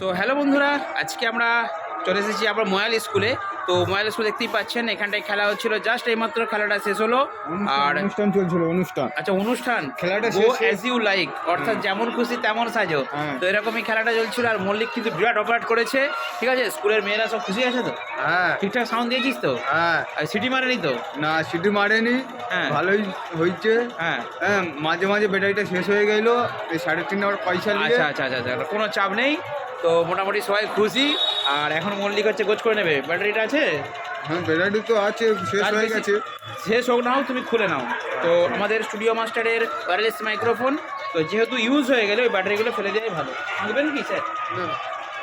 তো হ্যালো বন্ধুরা আজকে আমরা চলে এসেছি আমরা ময়াল স্কুলে। তো ময়াল স্কুল দেখতেই পাচ্ছেন এখানটায় খেলা হচ্ছিল। জাস্ট এইমাত্র খেলাটা শেষ হলো। আর অনুষ্ঠান চলছিল অনুষ্ঠান। আচ্ছা অনুষ্ঠান। খেলাটা গো অ্যাজ ইউ লাইক অর্থাৎ যেমন খুশি তেমন সাজো। হ্যাঁ। তো এরকমই খেলাটা চলছিল আর মল্লিক কিন্তু বিরাট অপারেট করেছে। ঠিক আছে? স্কুলের মেয়েরা সব খুশি আছে তো? হ্যাঁ। ঠিকঠাক সাউন্ড দিয়েছিস তো? হ্যাঁ। আর সিটি মারেনি তো? না সিটি মারেনি। হ্যাঁ। ভালোই হয়েছে হ্যাঁ। হ্যাঁ মাঝে মাঝে ব্যাটারিটা শেষ হয়ে গেল। এই সাড়ে তিন আবার পয়সা আচ্ছা আচ্ছা আচ্ছা আচ্ছা কোনো চাপ নেই। তো মোটামুটি সবাই খুশি। আর এখন মল্লিক হচ্ছে গোছ করে নেবে। ব্যাটারিটা আছে? হ্যাঁ ব্যাটারি তো আছে শেষ হয়ে গেছে। শেষ হোক নাও তুমি খুলে নাও। তো আমাদের স্টুডিও মাস্টারের ওয়্যারলেস মাইক্রোফোন তো যেহেতু ইউজ হয়ে গেলে ওই ব্যাটারিগুলো ফেলে দেওয়াই ভালো। বুঝবেন কি স্যার?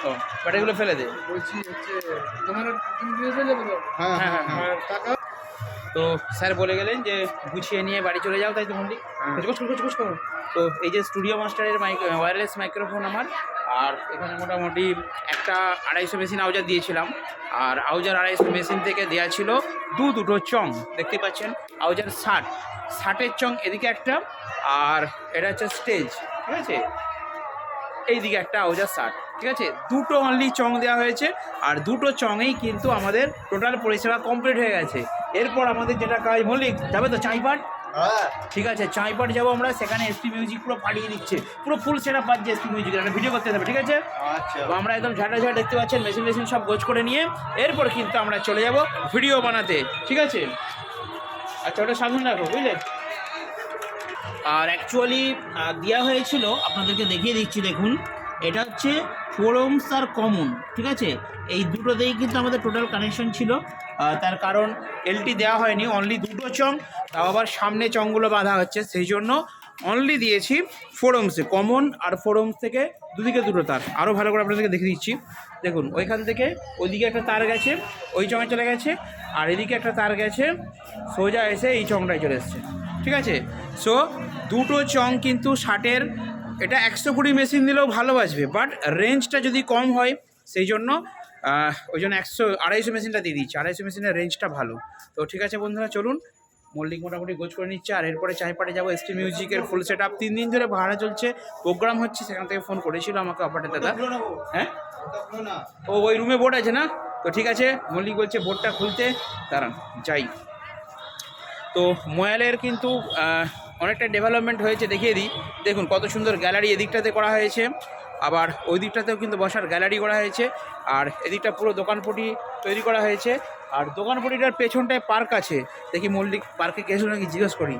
ও ব্যাটারিগুলো ফেলে দে। বলছি হচ্ছে তোমার হ্যাঁ হ্যাঁ, হ্যাঁ হ্যাঁ। হ্যাঁ টাকা? তো স্যার বলে গেলেন যে গুছিয়ে নিয়ে বাড়ি চলে যাও তাই তো মন্দির হ্যাঁ। তো এই যে স্টুডিও মাস্টারের মাইক ওয়্যারলেস মাইক্রোফোন আমার আর এখানে মোটামুটি একটা আড়াইশো মেশিন আউজার দিয়েছিলাম আর আউজার আড়াইশো মেশিন থেকে দেওয়া ছিল দু দুটো চং দেখতে পাচ্ছেন? আউজার ষাট। ষাটের চং এদিকে একটা আর এটা হচ্ছে স্টেজ ঠিক আছে? এইদিকে একটা আউজার শার্ট ঠিক আছে? দুটো অনলি চং দেওয়া হয়েছে আর দুটো চঙেই কিন্তু আমাদের টোটাল পরিষেবা কমপ্লিট হয়ে গেছে। এরপর আমাদের যেটা কাজ মল্লিক যাবে তো চাইপাট হ্যাঁ। ঠিক আছে চাইপাট যাব আমরা সেখানে এসপি মিউজিক পুরো ফাটিয়ে দিচ্ছে। পুরো ফুল সেট আপ পাচ্ছে এসপি মিউজিক একটা ভিডিও করতে হবে ঠিক আছে? আচ্ছা। তো আমরা একদম ঝাঁটা ঝাঁটা দেখতে পাচ্ছেন মেশিন মেশিন সব গোছ করে নিয়ে এরপর কিন্তু আমরা চলে যাব ভিডিও বানাতে ঠিক আছে? আচ্ছা ওটা সামনে রাখো বুঝলে? আর অ্যাকচুয়ালি দেওয়া হয়েছিল, আপনাদেরকে দেখিয়ে দিচ্ছি, দেখুন। এটা হচ্ছে ফোর ফোরমস আর কমন ঠিক আছে? এই দুটোতেই কিন্তু আমাদের টোটাল কানেকশন ছিল। তার কারণ এলটি দেওয়া হয়নি অনলি দুটো চং, তাও আবার সামনে চংগুলো বাঁধা হচ্ছে, সেই জন্য অনলি দিয়েছি ফোর ফোরমসে কমন আর ফোর ফোরমস থেকে দুদিকে দুটো তার। আরও ভালো করে আপনাদেরকে দেখিয়ে দিচ্ছি। দেখুন, ওইখান থেকে ওইদিকে একটা তার গেছে, ওই চঙে চলে গেছে, আর এদিকে একটা তার গেছে, সোজা এসে এই চংটায় চলে এসছে। ঠিক আছে? সো দুটো চং কিন্তু ষাটের এটা একশো কুড়ি মেশিন দিলেও ভালো বাজবে বাট রেঞ্জটা যদি কম হয় সেই জন্য ওই জন্য একশো আড়াইশো মেশিনটা দিয়ে দিচ্ছি। আড়াইশো মেশিনের রেঞ্জটা ভালো। তো ঠিক আছে বন্ধুরা চলুন। মল্লিক মোটামুটি গোছ করে নিচ্ছে আর এরপরে চাইপাটে যাব এসটি মিউজিকের ফুল সেট আপ তিন দিন ধরে ভাড়া চলছে প্রোগ্রাম হচ্ছে সেখান থেকে ফোন করেছিল আমাকে অপারেটার দাদা। হ্যাঁ? ও ওই রুমে বোর্ড আছে না? তো ঠিক আছে মল্লিক বলছে বোর্ডটা খুলতে। দাঁড়ান যাই। তো ময়ালের কিন্তু অনেকটা ডেভেলপমেন্ট হয়েছে দেখিয়ে দিই। দেখুন কত সুন্দর গ্যালারি এদিকটাতে করা হয়েছে। আবার ওই দিকটাতেও কিন্তু বসার গ্যালারি করা হয়েছে। আর এদিকটা পুরো দোকানপটি তৈরি করা হয়েছে। আর দোকানপটিটার পেছনটায় পার্ক আছে। দেখি মল্লিক পার্কে গেছিল নাকি জিজ্ঞেস করি।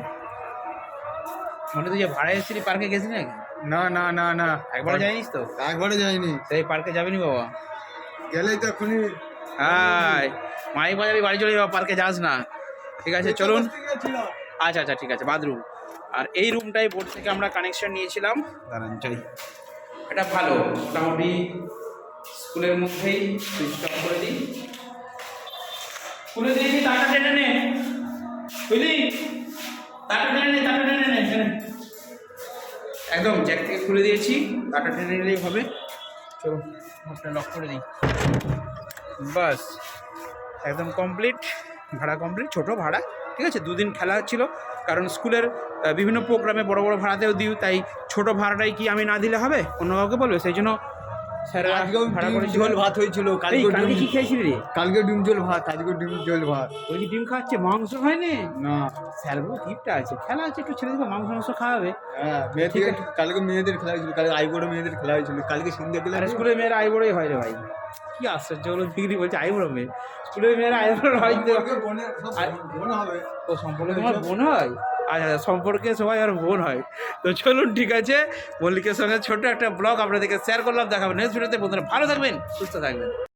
মনে তুই যে ভাড়া এসেছিলি পার্কে গেছিলি নাকি? না না না না। একবার যাইনিস তো? একবারে যাইনি। সেই পার্কে যাবিনি বাবা। গেলেই তো এখনই হ্যাঁ মাইক বাজাবি বাড়ি চলে যাবা পার্কে যাস না। ঠিক আছে চলুন। আচ্ছা আচ্ছা ঠিক আছে বাথরুম। আর এই রুমটাই বোর্ড থেকে আমরা কানেকশন নিয়েছিলাম। দাঁড়ান চাই এটা ভালো মোটামুটি স্কুলের মধ্যেই সুইচ অফ করে দিই। খুলে দিয়েছি তাটা টেনে নে? বুঝলি? তাটা টেনে নে তাটা টেনে নে একদম জ্যাক থেকে খুলে দিয়েছি তাটা টেনে নিলেই হবে। চলো লক করে দিই। বাস একদম কমপ্লিট ভাড়া কমপ্লিট ছোট ভাড়া ঠিক আছে? দুদিন খেলা হচ্ছিল কারণ স্কুলের বিভিন্ন প্রোগ্রামে বড় বড় ভাড়াতেও দিই তাই ছোট ভাড়াটাই কি আমি না দিলে হবে? অন্য কাউকে বলবে সেই জন্য ডিম ঝোল ভাত হয়েছিল কালকে কি খেয়েছিলি রে? কালকে ডিম ঝোল ভাত আজকে ডিম ঝোল ভাত। ওই ডিম খাচ্ছে মাংস হয়নি? না। স্যার বলে গিফটটা আছে খেলা আছে একটু ছেলে দেবে মাংস মাংস খাওয়াবে। হ্যাঁ মেয়েদের কালকে মেয়েদের খেলা হয়েছিল কালকে আইবড় মেয়েদের খেলা হয়েছিল কালকে সন্ধ্যে খেলা স্কুলের মেয়েরা আই বড়ই হয় রে ভাই। কি আশ্চর্য হলো দিদি বলছে আইব্রো মেয়ে। স্কুলের মেয়েরা আইব্রো হয় তো। ও সম্পর্কে তোমার বোন হয়? আচ্ছা আচ্ছা, সম্পর্কে সবাই আর বোন হয়। তো চলুন ঠিক আছে মল্লিকের সঙ্গে ছোট একটা ব্লগ আপনাদেরকে শেয়ার করলাম দেখাবেন নেক্সট ভিডিওতে বন্ধুরা ভালো থাকবেন সুস্থ থাকবেন।